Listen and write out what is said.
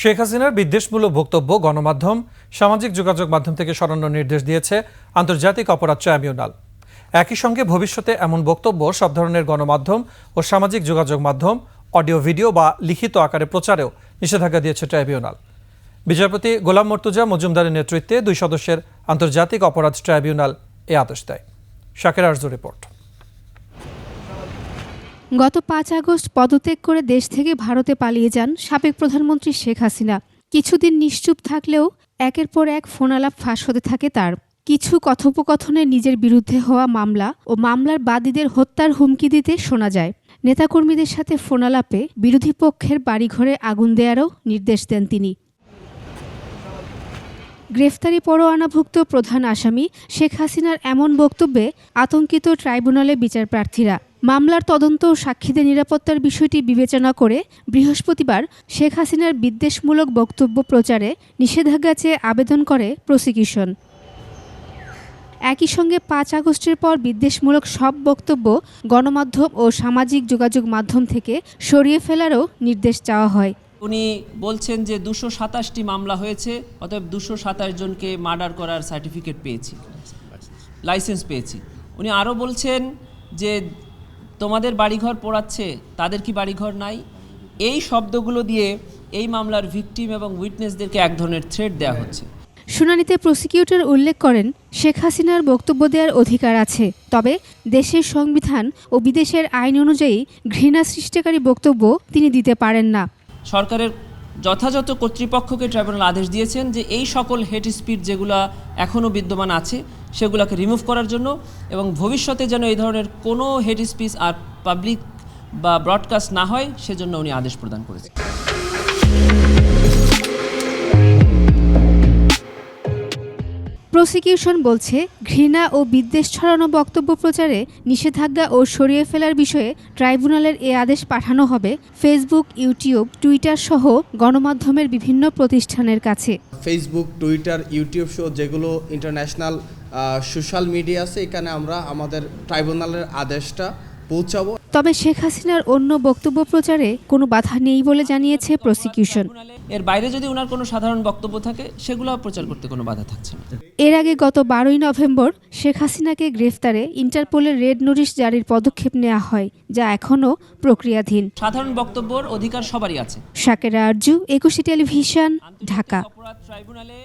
শেখ হাসিনার বিদ্বেষমূলক বক্তব্য, গণমাধ্যম, সামাজিক যোগাযোগ মাধ্যম থেকে সরানোর নির্দেশ দিয়েছে আন্তর্জাতিক অপরাধ ট্রাইব্যুনাল। একই সঙ্গে ভবিষ্যতে এমন বক্তব্য সব ধরনের গণমাধ্যম ও সামাজিক যোগাযোগ মাধ্যম, অডিও, ভিডিও বা লিখিত আকারে প্রচারেও নিষেধাজ্ঞা দিয়েছে ট্রাইব্যুনাল। বিচারপতি গোলাম মর্তুজা মজুমদারের নেতৃত্বে দুই সদস্যের আন্তর্জাতিক অপরাধ ট্রাইব্যুনাল এ আদেশ দেয়। শাকের আরজু রিপোর্ট। গত পাঁচ আগস্ট পদত্যাগ করে দেশ থেকে ভারতে পালিয়ে যান সাবেক প্রধানমন্ত্রী শেখ হাসিনা। কিছুদিন নিশ্চুপ থাকলেও একের পর এক ফোনালাপ ফাঁস হতে থাকে তার। কিছু কথোপকথনে নিজের বিরুদ্ধে হওয়া মামলা ও মামলার বাদীদের হত্যার হুমকি দিতে শোনা যায়। নেতাকর্মীদের সাথে ফোনালাপে বিরোধী পক্ষের বাড়িঘরে আগুন দেয়ারও নির্দেশ দেন তিনি। গ্রেফতারি পরোয়ানাভুক্ত প্রধান আসামি শেখ হাসিনার এমন বক্তব্যে আতঙ্কিত ট্রাইব্যুনালে বিচার প্রার্থীরা মামলার তদন্ত ও সাক্ষীদের নিরাপত্তার বিষয়টি বিবেচনা করে বৃহস্পতিবার শেখ হাসিনার বিদ্বেষমূলক বক্তব্য প্রচারে নিষেধাজ্ঞা চেয়ে আবেদন করে প্রসিকিউশন। একই সঙ্গে পাঁচ আগস্টের পর বিদ্বেষমূলক সব বক্তব্য গণমাধ্যম ও সামাজিক যোগাযোগ মাধ্যম থেকে সরিয়ে ফেলারও নির্দেশ চাওয়া হয়। উনি বলছেন যে দুশো সাতাশটি মামলা হয়েছে, অতএব দুশো সাতাশ জনকে মার্ডার করার সার্টিফিকেট পেয়েছি, লাইসেন্স পেয়েছি। উনি আরও বলছেন যে তোমাদের বাড়িঘর পোড়াচ্ছে তাদের কি বাড়িঘর নাই? এই শব্দগুলো দিয়ে এই মামলার ভিকটিম এবং উইটনেসদেরকে এক ধরনের থ্রেট দেওয়া হচ্ছে। শুনানিতে প্রসিকিউটর উল্লেখ করেন শেখ হাসিনার বক্তব্য দেওয়ার অধিকার আছে তবে দেশের সংবিধান ও বিদেশের আইন অনুযায়ী ঘৃণা সৃষ্টিকারী বক্তব্য তিনি দিতে পারেন না। সরকারের যথাযথ কর্তৃপক্ষকে ট্রাইব্যুনাল আদেশ দিয়েছেন যে এই সকল হেড স্পিড যেগুলো এখনও বিদ্যমান আছে সেগুলোকে রিমুভ করার জন্য এবং ভবিষ্যতে যেন এই ধরনের কোনো হেড স্পিচ আর পাবলিক বা ব্রডকাস্ট না হয়, সেজন্য উনি আদেশ প্রদান করেছেন। প্রসিকিউশন বলছে, ঘৃণা ও বিদ্বেষ ছড়ানো বক্তব্য প্রচারে নিষেধাজ্ঞা ও সরিয়ে ফেলার বিষয়ে ট্রাইব্যুনালের এ আদেশ পাঠানো হবে ফেসবুক, ইউটিউব, টুইটার সহ গণমাধ্যমের বিভিন্ন প্রতিষ্ঠানের কাছে। ফেসবুক, টুইটার, ইউটিউব শো যেগুলো ইন্টারন্যাশনাল সোশ্যাল মিডিয়া আছে, এখানে আমরা আমাদের ট্রাইব্যুনালের আদেশটা পৌঁছাবো। তবে শেখ হাসিনার অন্য বক্তব্য প্রচারে কোনো বাধা নেই বলে জানিয়েছে প্রসিকিউশন এর বাইরে যদি ওনার কোনো সাধারণ বক্তব্য থাকে সেগুলো প্রচার করতে কোনো বাধা থাকছে না। এর আগে গত বারোই নভেম্বর শেখ হাসিনাকে গ্রেফতারে ইন্টারপোলের রেড নোটিশ জারির পদক্ষেপ নেওয়া হয় যা এখনও প্রক্রিয়াধীন। সাধারণ বক্তব্যর অধিকার সবারই আছে। শাকেরা আরজু একুশে টেলিভিশন ঢাকা। ট্রাইব্যুনালে